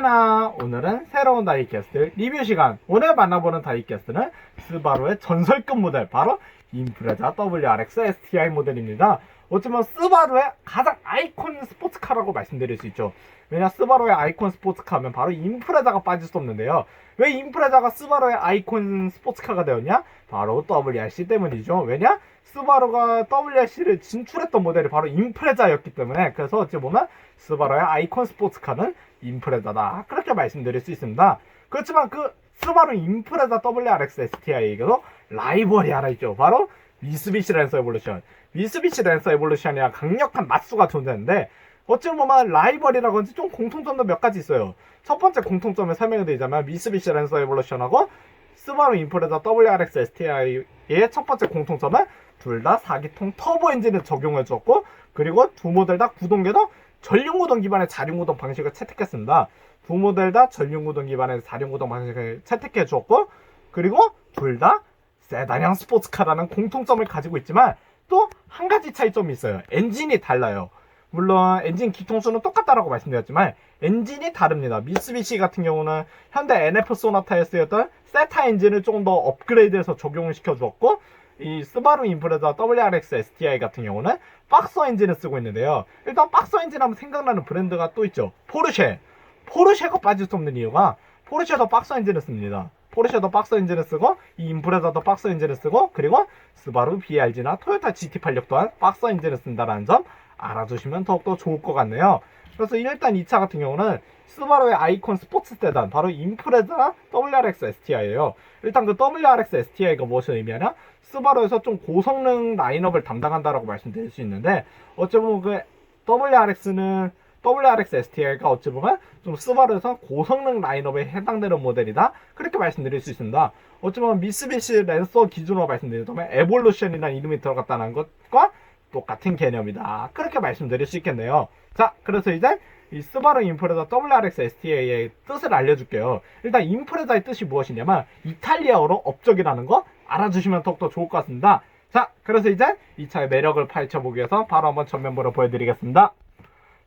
하나. 오늘은 새로운 다이캐스트 리뷰 시간. 오늘 만나보는 다이캐스트는 스바루의 전설급 모델 바로 인프레자 WRX STI 모델입니다. 어쩌면 스바루의 가장 아이콘 스포츠카라고 말씀드릴 수 있죠. 왜냐 스바루의 아이콘 스포츠카 하면 바로 인프레자가 빠질 수 없는데요. 왜 인프레자가 스바루의 아이콘 스포츠카가 되었냐? 바로 WRC 때문이죠. 왜냐? 스바루가 WRC를 진출했던 모델이 바로 인프레자였기 때문에 그래서 어찌 보면 스바루의 아이콘 스포츠카는 인프레자다. 그렇게 말씀드릴 수 있습니다 그렇지만 그 스바루 인프레자 WRX STI에게도 라이벌이 하나 있죠. 바로 미쓰비시 랜서 에볼루션. 미쓰비시 랜서 에볼루션이랑 강력한 맞수가 존재하는데 어찌 보면 라이벌이라고 하지 좀 공통점도 몇 가지 있어요. 첫 번째 공통점을 설명해 드리자면 미쓰비시 랜서 에볼루션하고 스바루 인프레자 WRX STI의 첫 번째 공통점은 둘 다 4기통 터보 엔진을 적용해 줬고 그리고 두 모델 다 구동계도 전륜구동 기반의 자륜구동 방식을 채택했습니다. 두 모델 다 전륜구동 기반의 자륜구동 방식을 채택해 줬고 그리고 둘 다 세단형 스포츠카라는 공통점을 가지고 있지만 또 한 가지 차이점이 있어요. 엔진이 달라요. 물론 엔진 기통수는 똑같다라고 말씀드렸지만 엔진이 다릅니다. 미쓰비시 같은 경우는 현대 NF 소나타에 쓰였던 세타 엔진을 조금 더 업그레이드해서 적용을 시켜 주었고 이 스바루 인프레자 WRX STI 같은 경우는 박스 엔진을 쓰고 있는데요. 일단 박스 엔진 하면 생각나는 브랜드가 또 있죠. 포르쉐. 포르쉐가 빠질 수 없는 이유가 포르쉐도 박스 엔진을 씁니다. 포르쉐도 박스 엔진을 쓰고 이 인프레자도 박스 엔진을 쓰고 그리고 스바루 BRG나 토요타 GT86 또한 박스 엔진을 쓴다는 점 알아두시면 더욱더 좋을 것 같네요. 그래서 일단 이차 같은 경우는 스바루의 아이콘 스포츠 세단 바로 인프레자 WRX STI예요. 일단 그 WRX STI가 무엇을 의미하냐? 스바루에서 좀 고성능 라인업을 담당한다라고 말씀드릴 수 있는데 어찌 보면 그 WRX는 WRX STI가 어찌 보면 좀 스바루에서 고성능 라인업에 해당되는 모델이다 그렇게 말씀드릴 수 있습니다. 어찌 보면 미쓰비시 랜서 기준으로 말씀드리자면 에볼루션이라는 이름이 들어갔다는 것과 똑같은 개념이다. 그렇게 말씀드릴 수 있겠네요. 자, 그래서 이제 이 스바루 인프레자 WRX STA의 뜻을 알려줄게요. 일단 인프레자의 뜻이 무엇이냐면 이탈리아어로 업적이라는 거 알아주시면 더욱더 좋을 것 같습니다. 자, 그래서 이제 이 차의 매력을 파헤쳐보기 위해서 바로 한번 전면부를 보여드리겠습니다.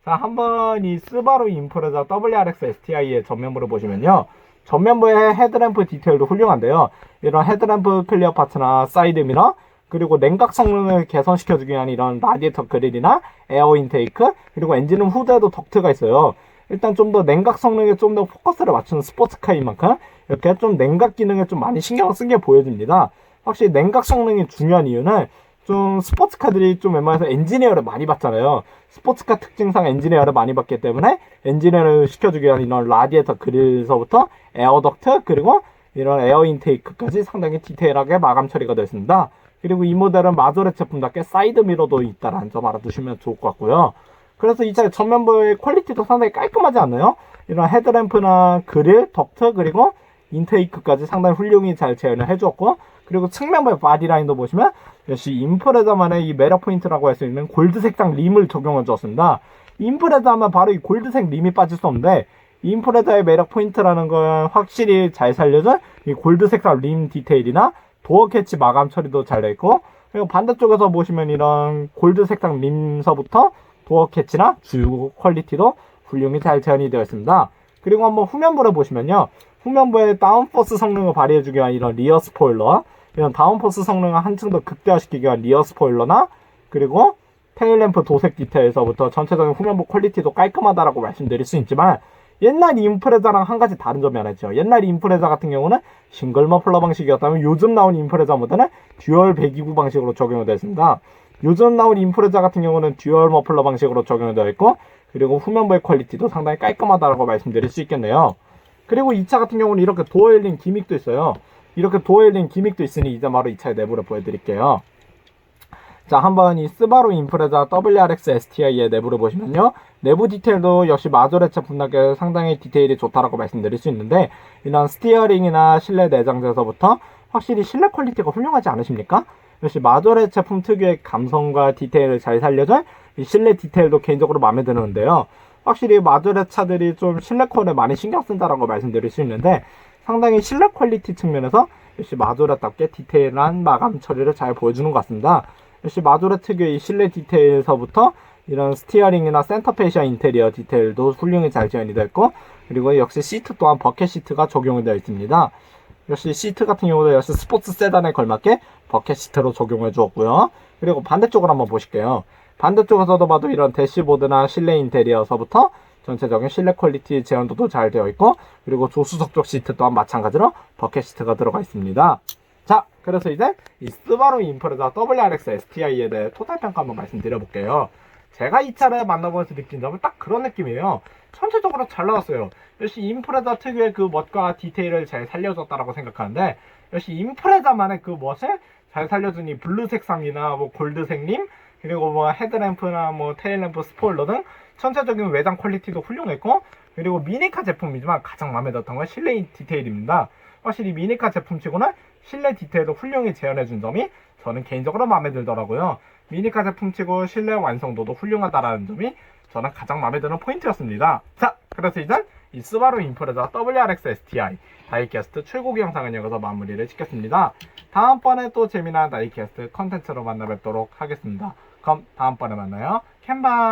자, 한번 이 스바루 인프레자 WRX STI의 전면부를 보시면요. 전면부의 헤드램프 디테일도 훌륭한데요. 이런 헤드램프 클리어 파츠나 사이드 미러, 그리고 냉각 성능을 개선시켜주기 위한 이런 라디에이터 그릴이나 에어 인테이크, 그리고 엔진룸 후드에도 덕트가 있어요. 일단 좀 더 냉각 성능에 좀 더 포커스를 맞추는 스포츠카인 만큼 이렇게 좀 냉각 기능에 좀 많이 신경을 쓴 게 보여집니다. 확실히 냉각 성능이 중요한 이유는 좀 스포츠카들이 좀 웬만해서 엔지니어를 많이 받잖아요. 스포츠카 특징상 엔지니어를 많이 받기 때문에 엔지니어를 시켜주기 위한 이런 라디에이터 그릴서부터 에어 덕트 그리고 이런 에어 인테이크까지 상당히 디테일하게 마감 처리가 되어 있습니다. 그리고 이 모델은 마조렛 제품답게 사이드 미러도 있다라는 점 알아두시면 좋을 것 같고요. 그래서 이 차의 전면부의 퀄리티도 상당히 깔끔하지 않나요? 이런 헤드램프나 그릴, 덕트 그리고 인테이크까지 상당히 훌륭히 잘 재현을 해주었고 그리고 측면부의 바디라인도 보시면 역시 인프레자만의 이 매력 포인트라고 할 수 있는 골드 색상 림을 적용해 주었습니다. 인프레자 하면 바로 이 골드색 림이 빠질 수 없는데 인프레자의 매력 포인트라는 건 확실히 잘 살려준 이 골드 색상 림 디테일이나 도어 캐치 마감 처리도 잘 되어 있고 그리고 반대쪽에서 보시면 이런 골드 색상 림서부터 도어 캐치나 주요 퀄리티도 훌륭히 잘 재현이 되어 있습니다. 그리고 한번 후면부를 보시면요. 후면부에 다운포스 성능을 발휘해주기 위한 이런 리어 스포일러 이런 다운포스 성능을 한층 더 극대화시키기 위한 리어 스포일러나 그리고 테일램프 도색 디테일에서부터 전체적인 후면부 퀄리티도 깔끔하다라고 말씀드릴 수 있지만 옛날 인프레자랑 한 가지 다른 점이 하나 있죠. 옛날 인프레자 같은 경우는 싱글 머플러 방식이었다면 요즘 나온 인프레자 모델은 듀얼 배기구 방식으로 적용이 되어 있습니다. 요즘 나온 인프레자 같은 경우는 듀얼 머플러 방식으로 적용이 되어 있고 그리고 후면부의 퀄리티도 상당히 깔끔하다고 말씀드릴 수 있겠네요. 그리고 이 차 같은 경우는 이렇게 도어 엘링 기믹도 있어요. 이렇게 도어 엘링 기믹도 있으니 이제 바로 이 차의 내부를 보여드릴게요. 자, 한번 이 스바루 인프레자 WRX STI의 내부를 보시면요. 내부 디테일도 역시 마조레차 분납게 상당히 디테일이 좋다라고 말씀드릴 수 있는데, 이런 스티어링이나 실내 내장재에서부터 확실히 실내 퀄리티가 훌륭하지 않으십니까? 역시 마조레 제품 특유의 감성과 디테일을 잘 살려준 이 실내 디테일도 개인적으로 마음에 드는데요. 확실히 마조레 차들이 좀 실내 퀄에 많이 신경 쓴다라고 말씀드릴 수 있는데, 상당히 실내 퀄리티 측면에서 역시 마조레답게 디테일한 마감 처리를 잘 보여주는 것 같습니다. 역시 마조레 특유의 이 실내 디테일에서부터 이런 스티어링이나 센터페시아 인테리어 디테일도 훌륭히 잘 되어 있고 그리고 역시 시트 또한 버켓 시트가 적용이 되어 있습니다. 역시 시트 같은 경우도 역시 스포츠 세단에 걸맞게 버켓 시트로 적용해 주었고요. 그리고 반대쪽을 한번 보실게요. 반대쪽에서도 봐도 이런 대시보드나 실내 인테리어서부터 전체적인 실내 퀄리티 제한도도 잘 되어 있고 그리고 조수석 쪽 시트 또한 마찬가지로 버켓 시트가 들어가 있습니다. 자, 그래서 이제 이 스바루 임프레자 WRX STI에 대해 토탈 평가 한번 말씀드려볼게요. 제가 이 차를 만나보면서 느낀 점은 딱 그런 느낌이에요. 전체적으로 잘 나왔어요. 역시 임프레자 특유의 그 멋과 디테일을 잘 살려줬다라고 생각하는데 역시 임프레자만의 그 멋을 잘 살려주니 블루 색상이나 뭐 골드 색님 그리고 뭐 헤드램프나 뭐 테일램프 스포일러 등 전체적인 외장 퀄리티도 훌륭했고 그리고 미니카 제품이지만 가장 마음에 들었던 건 실내 디테일입니다. 확실히 미니카 제품치고는 실내 디테일도 훌륭히 재현해준 점이 저는 개인적으로 마음에 들더라고요. 미니카 제품치고 실내 완성도도 훌륭하다라는 점이 저는 가장 마음에 드는 포인트였습니다. 자, 그래서 이제 이 스바루 인프레자 WRX STI 다이캐스트 출고기 영상은 여기서 마무리를 짓겠습니다. 다음번에 또 재미난 다이캐스트 컨텐츠로 만나 뵙도록 하겠습니다. 다음번에 만나요. 캔바